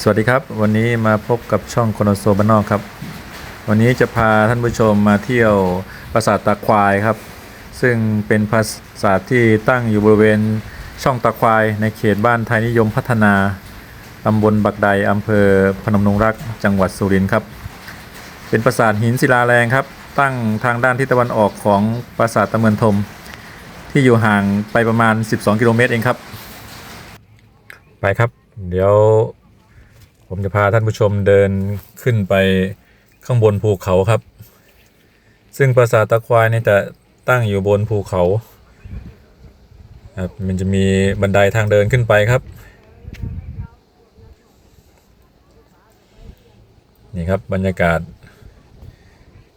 สวัสดีครับ วันนี้มาพบกับช่องคอนโซบานนอกครับ วันนี้จะพาท่านผู้ชมมาเที่ยวปราสาทตาควายครับ ซึ่งเป็นปราสาทที่ตั้งอยู่บริเวณช่องตาควาย ในเขตบ้านไทยนิยมพัฒนาตำบลบักใดอำเภอพนมนงรักจังหวัดสุรินทร์ครับ เป็นปราสาทหินศิลาแรงครับ ตั้งทางด้านทิศตะวันออกของปราสาทตะเมือนทม ที่อยู่ห่างไปประมาณ 12 กิโลเมตรเองครับ ไปครับ เดี๋ยว ผมจะพาท่านผู้ชมเดินขึ้นไปข้างบนภูเขาครับ ซึ่งปราสาทตะควายนี่จะตั้งอยู่บนภูเขาครับมันจะมีบันไดทางเดินขึ้นไปครับ นี่ครับบรรยากาศ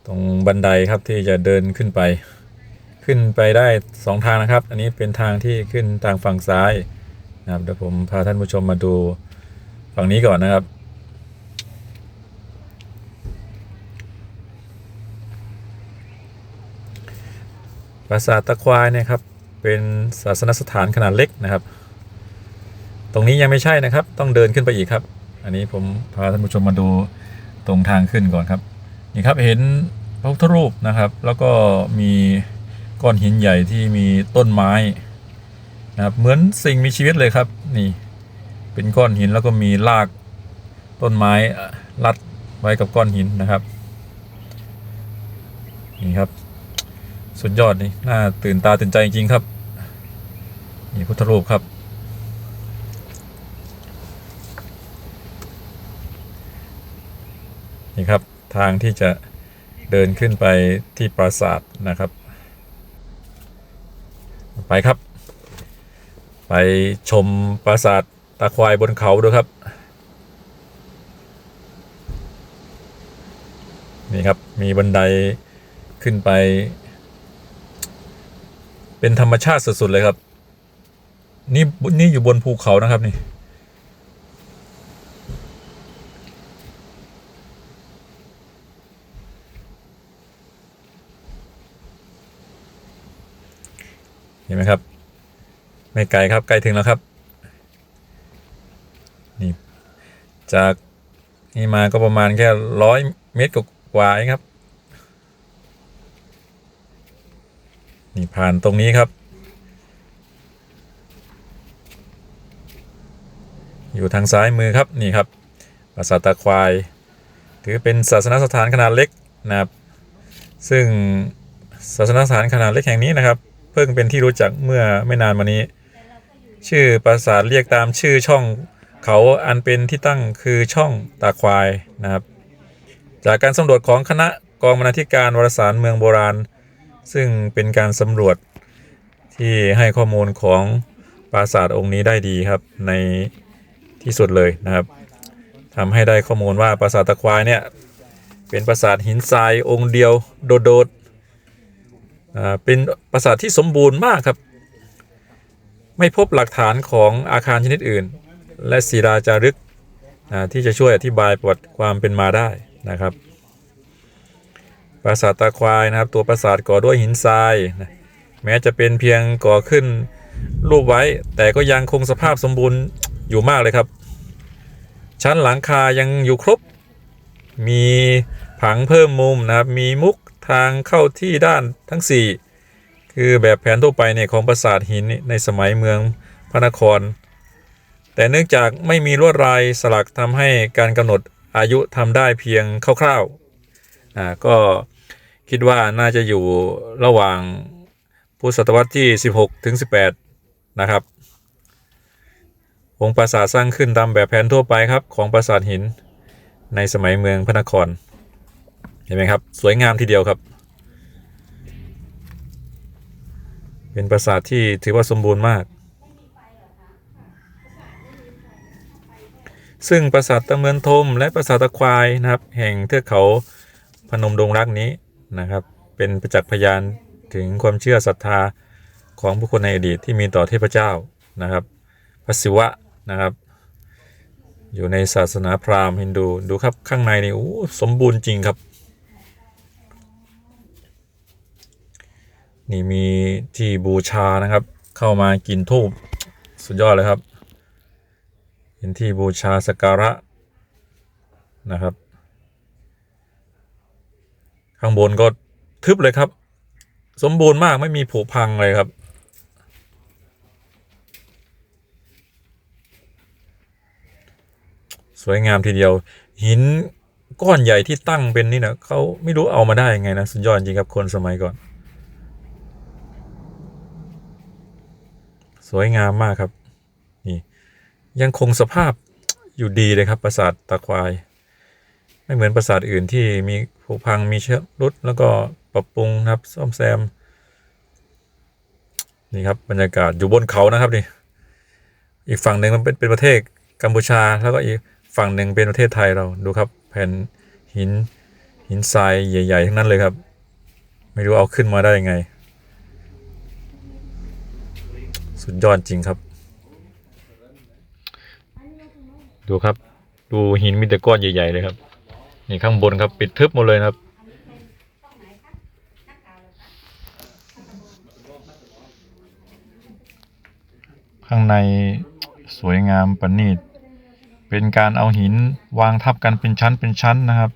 ตรงบันไดครับที่จะเดินขึ้นไป ขึ้นไปได้สองทางนะครับ อันนี้เป็นทางที่ขึ้นทางฝั่งซ้ายนะครับเดี๋ยวผมพาท่านผู้ชมมาดู ฝั่งนี้ก่อนนะครับ ปราสาทตะควายเนี่ยครับ เป็นศาสนสถานขนาดเล็กนะครับ ตรงนี้ยังไม่ใช่นะครับ ต้องเดินขึ้นไปอีกครับ อันนี้ผมพาท่านผู้ชมมาดูตรงทางขึ้นก่อนครับ นี่ครับเห็นพระพุทธรูปนะครับ แล้วก็มีก้อนหินใหญ่ที่มีต้นไม้นะครับ เหมือนสิ่งมีชีวิตเลยครับ นี่ เป็นก้อนหินแล้วก็มีรากต้นไม้รัดไว้กับก้อนหินนะครับนี่ครับ สุดยอดนี่น่าตื่นตาตื่นใจจริงครับนี่พุทธรูปครับ นี่ครับทางที่จะเดินขึ้นไปที่ปราสาทนะครับ ไปครับ ไปชมปราสาท ตาควายบนเขาดูครับ นี่ครับมีบันไดขึ้นไป เป็นธรรมชาติสุดๆเลยครับ นี่นี่อยู่บนภูเขานะครับนี่เห็นไหมครับ ไม่ไกลครับใกล้ถึงแล้วครับ นี่ จากนี่มาก็ประมาณแค่ร้อยเมตรกว่าเองครับ นี่ผ่านตรงนี้ครับ อยู่ทางซ้ายมือครับนี่ครับปราสาทตาควาย ถือเป็นศาสนสถานขนาดเล็กนะครับ ซึ่งศาสนสถานขนาดเล็กแห่งนี้นะครับ เพิ่งเป็นที่รู้จักเมื่อไม่นานมานี้ ชื่อปราสาทเรียกตามชื่อช่อง เขาอันเป็นที่ตั้งคือช่องตาควายนะครับ จากการสำรวจของคณะกองบรรณาธิการวารสารเมืองโบราณ ซึ่งเป็นการสำรวจที่ให้ข้อมูลของปราสาทองค์นี้ได้ดีครับในที่สุดเลยนะครับทำให้ได้ข้อมูลว่าปราสาทตะควายเนี่ยเป็นปราสาทหินทรายองค์เดียวโดดๆอ่าเป็นปราสาทที่สมบูรณ์มากครับ ไม่พบหลักฐานของอาคารชนิดอื่น และศิลาจารึกที่จะช่วยอธิบายประวัติความเป็นมาได้นะครับ ปราสาทตาควายนะครับ ตัวปราสาทก่อด้วยหินทรายนะแม้จะเป็นเพียงก่อขึ้นรูปไว้ แต่ก็ยังคงสภาพสมบูรณ์อยู่มากเลยครับ ชั้นหลังคายังอยู่ครบ มีผังเพิ่มมุมนะครับ มีมุกทางเข้าที่ด้านทั้ง 4 คือแบบแผนทั่วไปเนี่ยของปราสาทหินในสมัยเมืองพระนคร แต่เนื่องจากไม่มีลวดลายสลักทำให้การกำหนดอายุทำได้เพียงคร่าวๆอ่าก็คิดว่าน่าจะอยู่ระหว่างพุทธศตวรรษที่ 16 ถึง 18 นะครับ องค์ปราสาทสร้างขึ้นตามแบบแผนทั่วไปครับ ของปราสาทหินในสมัยเมืองพระนคร เห็นไหมครับ สวยงามทีเดียวครับ เป็นปราสาทที่ถือว่าสมบูรณ์มาก ซึ่งปราสาทตะเมือนทม และปราสาทตะควายนะครับ แห่งเทือกเขาพนมดงรักนี้นะครับ เป็นประจักษ์พยานถึงความเชื่อศรัทธาของผู้คนในอดีตที่มีต่อเทพเจ้านะครับพระศิวะนะครับ อยู่ในศาสนาพราหมณ์ฮินดูดูครับข้างในนี่โอ้สมบูรณ์จริงครับ นี่มีที่บูชานะครับ เข้ามากินทูบสุดยอดเลยครับ เป็นที่บูชาสการะนะครับ ข้างบนก็ทึบเลยครับ สมบูรณ์มากไม่มีผุพังเลยครับ สวยงามทีเดียว หินก้อนใหญ่ที่ตั้งเป็นนี่นะเขาไม่รู้เอามาได้ยังไงนะ สุดยอดจริงครับคนสมัยก่อน สวยงามมากครับ ยังคงสภาพอยู่ดีเลยครับปราสาทตะควาย ไม่เหมือนปราสาทอื่นที่มีผุพังมีเชื้อรุดแล้วก็ปรับปรุงครับซ่อมแซม นี่ครับบรรยากาศอยู่บนเขานะครับนี่อีกฝั่งหนึ่งมันเป็นเป็นประเทศกัมพูชา แล้วก็อีกฝั่งหนึ่งเป็นประเทศไทยเราดูครับ แผ่นหินหินทรายใหญ่ ๆ ทั้งนั้นเลยครับ ไม่รู้เอาขึ้นมาได้ยังไง สุดยอดจริงครับ ดูครับ ดูหินมีแต่ก้อนใหญ่ ๆ เลยครับ นี่ข้างบนครับ ปิดทึบหมดเลยครับ ข้างในสวยงามประณีต เป็นการเอาหินวางทับกันเป็นชั้นเป็นชั้นนะครับ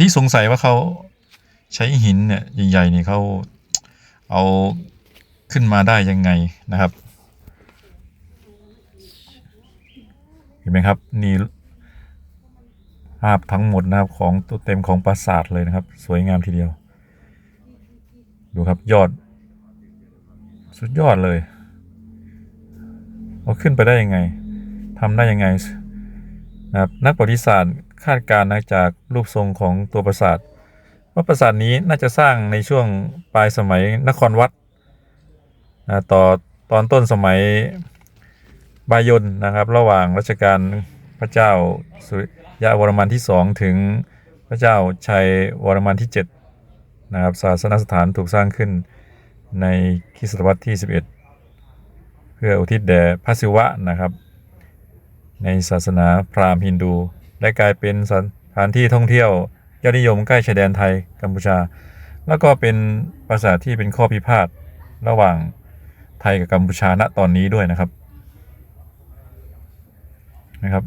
ที่สงสัยว่าเขาใช้หินเนี่ยใหญ่ๆนี่เขาเอาขึ้นมาได้ยังไงนะครับ ห็นไหมครับนี่ภาพทั้งหมดนะครับของตัวเต็มของปราสาทเลยนะครับ สวยงามทีเดียว ดูครับยอด สุดยอดเลยเอาขึ้นไปได้ยังไงทำได้ยังไงนะครับนักประวัติศาสตร์คาดการณ์นะจากรูปทรงของตัวปราสาทว่าปราสาทนี้น่าจะสร้างในช่วงปลายสมัยนครวัดนะต่อตอนต้นสมัย บายนนะครับ ระหว่างรัชกาลพระเจ้าสุริยะวรมันที่สองถึงพระเจ้าชัยวรมันที่เจ็ดนะครับศาสนสถานถูกสร้างขึ้นในคริสตศตวรรษที่ 11 เพื่ออุทิศแด่พระศิวะนะครับ ในศาสนาพราหมณ์ฮินดูและกลายเป็นสถานที่ท่องเที่ยวยอดนิยมใกล้ชายแดนไทยกัมพูชา แล้วก็เป็นปราสาทที่เป็นข้อพิพาทระหว่างไทยกับกัมพูชาณตอนนี้ด้วยนะครับ นะครับ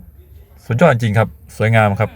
สุดยอดจริงครับ สวยงามครับ